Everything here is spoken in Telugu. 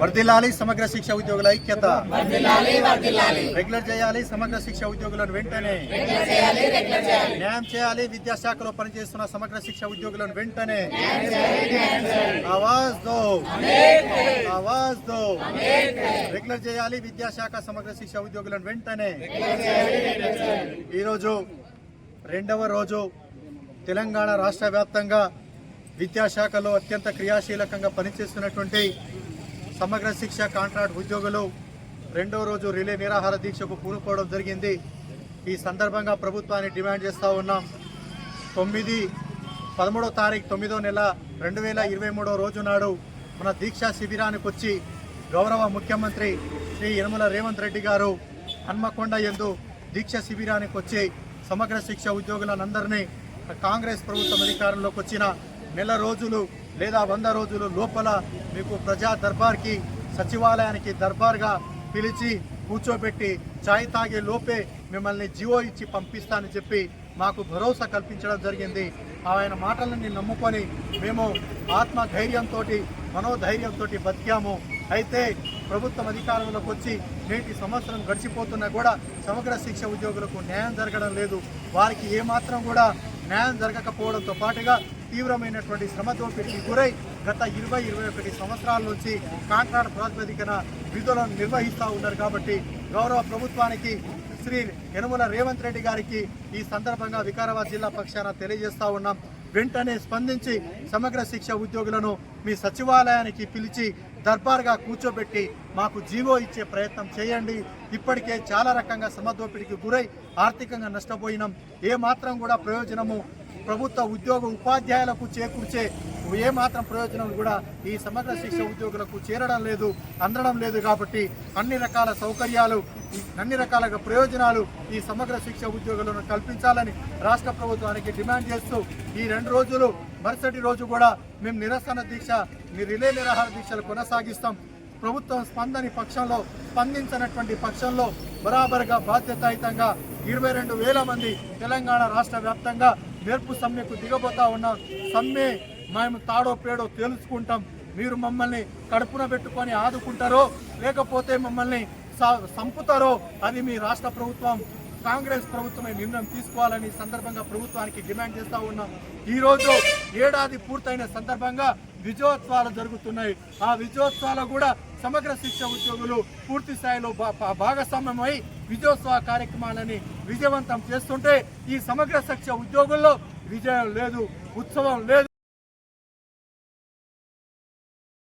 వర్ధిల్లాలి సమగ్ర శిక్ష ఉద్యోగుల ఐక్యత. రెగ్యులర్ చేయాలి సమగ్ర శిక్ష ఉద్యోగులను వెంటనే. న్యాయం చేయాలి విద్యాశాఖలో పనిచేస్తున్న సమగ్ర శిక్ష ఉద్యోగులను వెంటనే. ఆవాజ్ దో. ఆవాజ్ దో. రెగ్యులర్ చేయాలి విద్యాశాఖ సమగ్ర శిక్ష ఉద్యోగులను వెంటనే. ఈరోజు రెండవ రోజు తెలంగాణ రాష్ట్ర వ్యాప్తంగా విద్యాశాఖలో అత్యంత క్రియాశీలకంగా పనిచేస్తున్నటువంటి సమగ్ర శిక్ష కాంట్రాక్ట్ ఉద్యోగులు రెండో రోజు రిలే నిరాహార దీక్షకు పూనుకోవడం జరిగింది. ఈ సందర్భంగా ప్రభుత్వాన్ని డిమాండ్ చేస్తూ ఉన్నాం. తొమ్మిది పదమూడో తారీఖు తొమ్మిదో నెల రెండు వేల ఇరవై మూడో రోజు నాడు మన దీక్షా శిబిరానికి వచ్చి గౌరవ ముఖ్యమంత్రి శ్రీ యనమల రేవంత్ రెడ్డి గారు హన్మకొండ ఎందు దీక్ష శిబిరానికి వచ్చి సమగ్ర శిక్ష ఉద్యోగులందరినీ కాంగ్రెస్ ప్రభుత్వం అధికారంలోకి వచ్చిన నెల రోజులు లేదా వంద రోజులు లోపల మీకు ప్రజా దర్బార్కి సచివాలయానికి దర్బార్గా పిలిచి కూర్చోబెట్టి చాయ్ తాగే లోపే మిమ్మల్ని జీవో ఇచ్చి పంపిస్తానని చెప్పి మాకు భరోసా కల్పించడం జరిగింది. ఆయన మాటలని నమ్ముకొని మేము ఆత్మధైర్యంతో మనోధైర్యంతో బతికాము. అయితే ప్రభుత్వం అధికారంలోకి వచ్చి నేటి సంవత్సరం గడిచిపోతున్నా కూడా సమగ్ర శిక్ష ఉద్యోగులకు న్యాయం జరగడం లేదు. వారికి ఏమాత్రం కూడా న్యాయం జరగకపోవడంతో పాటుగా తీవ్రమైనటువంటి శ్రమ దోపిడీకి గురై గత ఇరవై ఇరవై ఒకటి సంవత్సరాల నుంచి కాంట్రాక్ట్ ప్రాతిపదికన విధులను నిర్వహిస్తూ ఉన్నారు కాబట్టి గౌరవ ప్రభుత్వానికి శ్రీ యనుమల రేవంత్ రెడ్డి గారికి ఈ సందర్భంగా వికారాబాద్ జిల్లా పక్షాన తెలియజేస్తా ఉన్నాం. వెంటనే స్పందించి సమగ్ర శిక్ష ఉద్యోగులను మీ సచివాలయానికి పిలిచి దర్బార్గా కూర్చోబెట్టి మాకు జీవో ఇచ్చే ప్రయత్నం చేయండి. ఇప్పటికే చాలా రకంగా సమదోపిడికి గురై ఆర్థికంగా నష్టపోయినాం. ఏ మాత్రం కూడా ప్రయోజనము ప్రభుత్వ ఉద్యోగ ఉపాధ్యాయులకు చేకూర్చే ఏమాత్రం ప్రయోజనం కూడా ఈ సమగ్ర శిక్ష ఉద్యోగులకు చేరడం లేదు అందడం లేదు కాబట్టి అన్ని రకాల సౌకర్యాలు అన్ని రకాల ప్రయోజనాలు ఈ సమగ్ర శిక్ష ఉద్యోగులను కల్పించాలని రాష్ట్ర ప్రభుత్వానికి డిమాండ్ చేస్తూ ఈ రెండు రోజులు మరుసటి రోజు కూడా మేము నిరసన దీక్ష రిలే నిరాహార దీక్షలు కొనసాగిస్తాం. ప్రభుత్వం స్పందని పక్షంలో స్పందించినటువంటి పక్షంలో బరాబరుగా బాధ్యతాయుతంగా ఇరవై రెండు వేల మంది తెలంగాణ రాష్ట్ర వ్యాప్తంగా నేర్పు సమ్మెకు దిగబోతా ఉన్నాం సమ్మె మేము తాడో పేడో తేల్చుకుంటాం. మీరు మమ్మల్ని కడుపున పెట్టుకొని ఆదుకుంటారో లేకపోతే మమ్మల్ని స- సంపుతారో అది మీ రాష్ట్ర ప్రభుత్వం కాంగ్రెస్ ప్రభుత్వమే నిర్ణయం తీసుకోవాలని సందర్భంగా ప్రభుత్వానికి డిమాండ్ చేస్తూ ఉన్నాం. ఈరోజు ఏడాది పూర్తయిన సందర్భంగా విజయోత్సవాలు జరుగుతున్నాయి. ఆ విజయోత్సవాలు కూడా సమగ్ర శిక్ష ఉద్యోగులు పూర్తి స్థాయిలో భాగస్వామ్యమై విజయోత్సవ కార్యక్రమాలని విజయవంతం చేస్తుంటే ఈ సమగ్ర శిక్ష ఉద్యోగుల్లో విజయం లేదు ఉత్సవం లేదు.